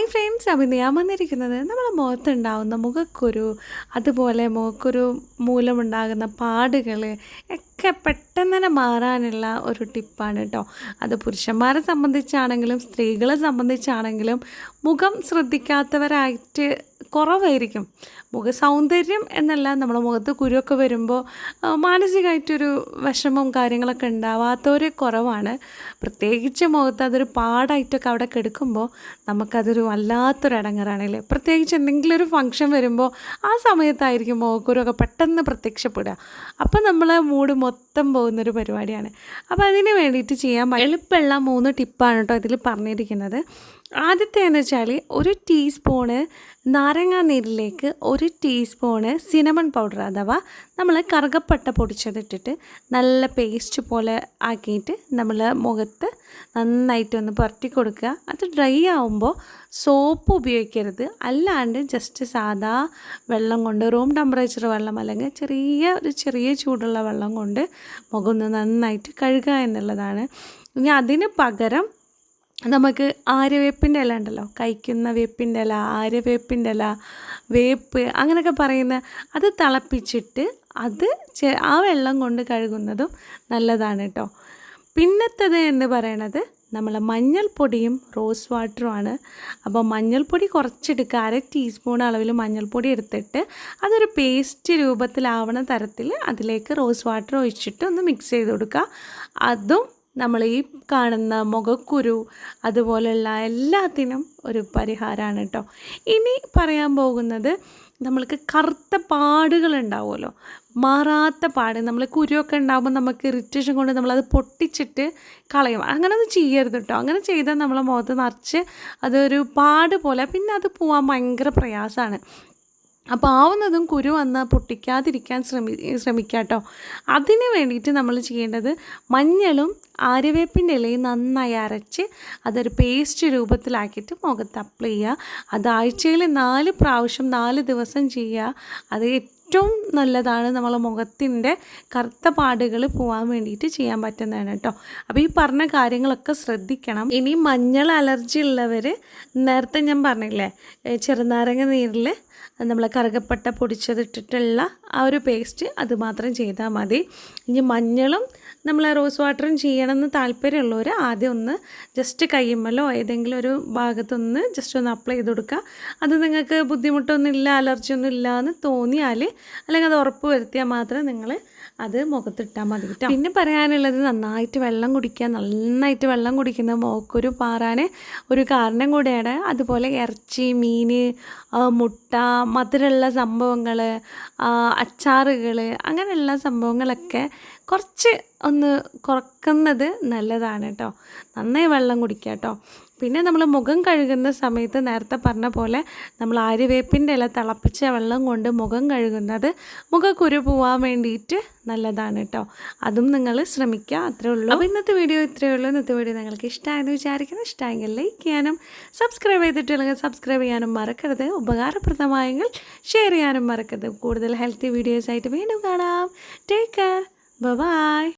Hi friends അപ്പം ഞാൻ വന്നിരിക്കുന്നത്. നമ്മളെ മുഖത്തുണ്ടാവുന്ന മുഖക്കുരു അതുപോലെ മുഖക്കുരു മൂലമുണ്ടാകുന്ന പാടുകൾ ഒക്കെ പെട്ടെന്ന് തന്നെ മാറാനുള്ള ഒരു ടിപ്പാണ് കേട്ടോ അത് പുരുഷന്മാരെ സംബന്ധിച്ചാണെങ്കിലും സ്ത്രീകളെ സംബന്ധിച്ചാണെങ്കിലും മുഖം ശ്രദ്ധിക്കാത്തവരായിട്ട് കുറവായിരിക്കും. മുഖ സൗന്ദര്യം എന്നല്ല നമ്മുടെ മുഖത്ത് കുരുവൊക്കെ വരുമ്പോൾ മാനസികമായിട്ടൊരു വിഷമം കാര്യങ്ങളൊക്കെ ഉണ്ടാവാത്തവർ കുറവാണ്. പ്രത്യേകിച്ച് മുഖത്ത് അതൊരു പാടായിട്ടൊക്കെ അവിടെ കിടക്കുമ്പോൾ നമുക്കതൊരു വല്ലാത്തൊരു ഇടങ്ങറാണല്ലേ പ്രത്യേകിച്ച് എന്തെങ്കിലും ഒരു ഫംഗ്ഷൻ വരുമ്പോൾ ആ സമയത്തായിരിക്കും മോക്കൂരൊക്കെ പെട്ടെന്ന് പ്രത്യക്ഷപ്പെടുക. അപ്പം നമ്മളെ മൂഡ് മൊത്തം പോകുന്നൊരു പരിപാടിയാണ്. അപ്പോൾ അതിന് വേണ്ടിയിട്ട് ചെയ്യാൻ എളുപ്പമുള്ള മൂന്ന് ടിപ്പാണ് കേട്ടോ ഇതിൽ പറഞ്ഞിരിക്കുന്നത്. ആദ്യത്തെ എന്ന് വെച്ചാൽ ഒരു ടീസ്പൂണ് നാരങ്ങാ നീരിലേക്ക് ഒരു ടീസ്പൂണ് സിനമൺ പൗഡർ അഥവാ നമ്മൾ കറുകപ്പട്ട പൊടിച്ചതിട്ടിട്ട് നല്ല പേസ്റ്റ് പോലെ ആക്കിയിട്ട് നമ്മൾ മുഖത്ത് നന്നായിട്ട് ഒന്ന് പുരട്ടി കൊടുക്കുക. അത് ഡ്രൈ ആവുമ്പോൾ സോപ്പ് ഉപയോഗിക്കരുത്. അല്ലാണ്ട് ജസ്റ്റ് സാധാ വെള്ളം കൊണ്ട് റൂം ടെമ്പറേച്ചർ വെള്ളം അല്ലെങ്കിൽ ചെറിയ ഒരു ചെറിയ ചൂടുള്ള വെള്ളം കൊണ്ട് മുഖം നന്നായിട്ട് കഴുകുക എന്നുള്ളതാണ്. ഇനി അതിന് പകരം നമുക്ക് ആര്യവേപ്പിന്റെ ഇല ഉണ്ടല്ലോ കഴിക്കുന്ന വേപ്പിന്റെ ഇല ആര്യവേപ്പിന്റെ ഇല വേപ്പ് അങ്ങനെയൊക്കെ പറയുന്ന അത് തിളപ്പിച്ചിട്ട് അത് ആ വെള്ളം കൊണ്ട് കഴുകുന്നതും നല്ലതാണ് കേട്ടോ. പിന്നത്തത് എന്ന് പറയണത് നമ്മൾ മഞ്ഞൾപ്പൊടിയും റോസ് വാട്ടറുമാണ്. അപ്പോൾ മഞ്ഞൾപ്പൊടി കുറച്ചെടുക്കുക അര ടീസ്പൂൺ അളവിൽ മഞ്ഞൾപ്പൊടി എടുത്തിട്ട് അതൊരു പേസ്റ്റ് രൂപത്തിലാവണ തരത്തിൽ അതിലേക്ക് റോസ് വാട്ടർ ഒഴിച്ചിട്ട് ഒന്ന് മിക്സ് ചെയ്ത് കൊടുക്കുക. അതും നമ്മൾ ഈ കാണുന്ന മുഖക്കുരു അതുപോലെയുള്ള എല്ലാത്തിനും ഒരു പരിഹാരമാണ് കേട്ടോ. ഇനി പറയാൻ പോകുന്നത് നമ്മൾക്ക് കറുത്ത പാടുകൾ ഉണ്ടാവുമല്ലോ മാറാത്ത പാട് നമ്മൾ കുരുവൊക്കെ ഉണ്ടാകുമ്പോൾ നമുക്ക് ഇറിറ്റേഷൻ കൊണ്ട് നമ്മളത് പൊട്ടിച്ചിട്ട് കളയും. അങ്ങനെ ഒന്നും ചെയ്യരുത് കേട്ടോ അങ്ങനെ ചെയ്താൽ നമ്മളെ മുഖത്ത് നിറച്ച് അതൊരു പാട് പോലെ പിന്നെ അത് പോവാൻ ഭയങ്കര പ്രയാസമാണ്. അപ്പോൾ ആവുന്നതും കുരു വന്ന് പൊട്ടിക്കാതിരിക്കാൻ ശ്രമി ശ്രമിക്കുക കേട്ടോ അതിന് വേണ്ടിയിട്ട് നമ്മൾ ചെയ്യേണ്ടത് മഞ്ഞളും ആര്യവേപ്പിന്റെ ഇലയും നന്നായി അരച്ച് അതൊരു പേസ്റ്റ് രൂപത്തിലാക്കിയിട്ട് മുഖത്ത് അപ്ലൈ ചെയ്യുക. അത് ആഴ്ചയിൽ നാല് പ്രാവശ്യം നാല് ദിവസം ചെയ്യുക. അത് ഏറ്റവും നല്ലതാണ് നമ്മളെ മുഖത്തിന്റെ കറുത്ത പാടുകൾ പോകാൻ വേണ്ടിയിട്ട് ചെയ്യാൻ പറ്റുന്നതാണ് കേട്ടോ. അപ്പോൾ ഈ പറഞ്ഞ കാര്യങ്ങളൊക്കെ ശ്രദ്ധിക്കണം. ഇനി മഞ്ഞൾ അലർജി ഉള്ളവർ നേരത്തെ ഞാൻ പറഞ്ഞില്ലേ ചെറുനാരങ്ങ നീരിൽ നമ്മൾ കറുകപ്പട്ട പൊടിച്ചതിട്ടിട്ടുള്ള ആ ഒരു പേസ്റ്റ് അത് മാത്രം ചെയ്താൽ മതി. ഇനി മഞ്ഞളും നമ്മൾ റോസ് വാട്ടറും ചെയ്യണമെന്ന് താല്പര്യമുള്ളവർ ആദ്യം ഒന്ന് ജസ്റ്റ് കയ്യുമ്മലോ ഏതെങ്കിലും ഒരു ഭാഗത്തൊന്ന് ജസ്റ്റ് ഒന്ന് അപ്ലൈ ചെയ്ത് കൊടുക്കുക. അത് നിങ്ങൾക്ക് ബുദ്ധിമുട്ടൊന്നും ഇല്ല അലർജി ഒന്നും ഇല്ല എന്ന് തോന്നിയാൽ അല്ലെങ്കിൽ അത് ഉറപ്പ് വരുത്തിയാൽ മാത്രമേ നിങ്ങൾ അത് മുഖത്തിട്ടാൽ മതി കേട്ടോ. പിന്നെ പറയാനുള്ളത് നന്നായിട്ട് വെള്ളം കുടിക്കുക. നന്നായിട്ട് വെള്ളം കുടിക്കുന്ന മുഖക്കൊരു പാറാൻ ഒരു കാരണം കൂടെയാണ്. അതുപോലെ ഇറച്ചി മീൻ മുട്ട മധുരമുള്ള സംഭവങ്ങൾ അച്ചാറുകൾ അങ്ങനെയുള്ള സംഭവങ്ങളൊക്കെ കുറച്ച് ഒന്ന് കുറക്കുന്നത് നല്ലതാണ് കേട്ടോ നന്നായി വെള്ളം കുടിക്കുക കേട്ടോ പിന്നെ നമ്മൾ മുഖം കഴുകുന്ന സമയത്ത് നേരത്തെ പറഞ്ഞ പോലെ നമ്മൾ ആര്യവേപ്പിന്റെ ഇല തിളപ്പിച്ച വെള്ളം കൊണ്ട് മുഖം കഴുകുന്നത് മുഖക്കുരു പോവാൻ വേണ്ടിയിട്ട് നല്ലതാണ് കേട്ടോ അതും നിങ്ങൾ ശ്രമിക്കുക അത്രേ ഉള്ളൂ. അപ്പോൾ ഇന്നത്തെ വീഡിയോ ഇത്രയേ ഉള്ളൂ. ഇന്നത്തെ വീഡിയോ നിങ്ങൾക്ക് ഇഷ്ടമായെന്ന് വിചാരിക്കുന്നു. ഇഷ്ടമായെങ്കിൽ ലൈക്ക് ചെയ്യാനും സബ്സ്ക്രൈബ് ചെയ്തിട്ടില്ലെങ്കിൽ സബ്സ്ക്രൈബ് ചെയ്യാനും മറക്കരുത്. ഉപകാരപ്രദമായെങ്കിൽ ഷെയർ ചെയ്യാനും മറക്കരുത്. കൂടുതൽ ഹെൽത്തി വീഡിയോസായിട്ട് വീണ്ടും കാണാം. Take care bye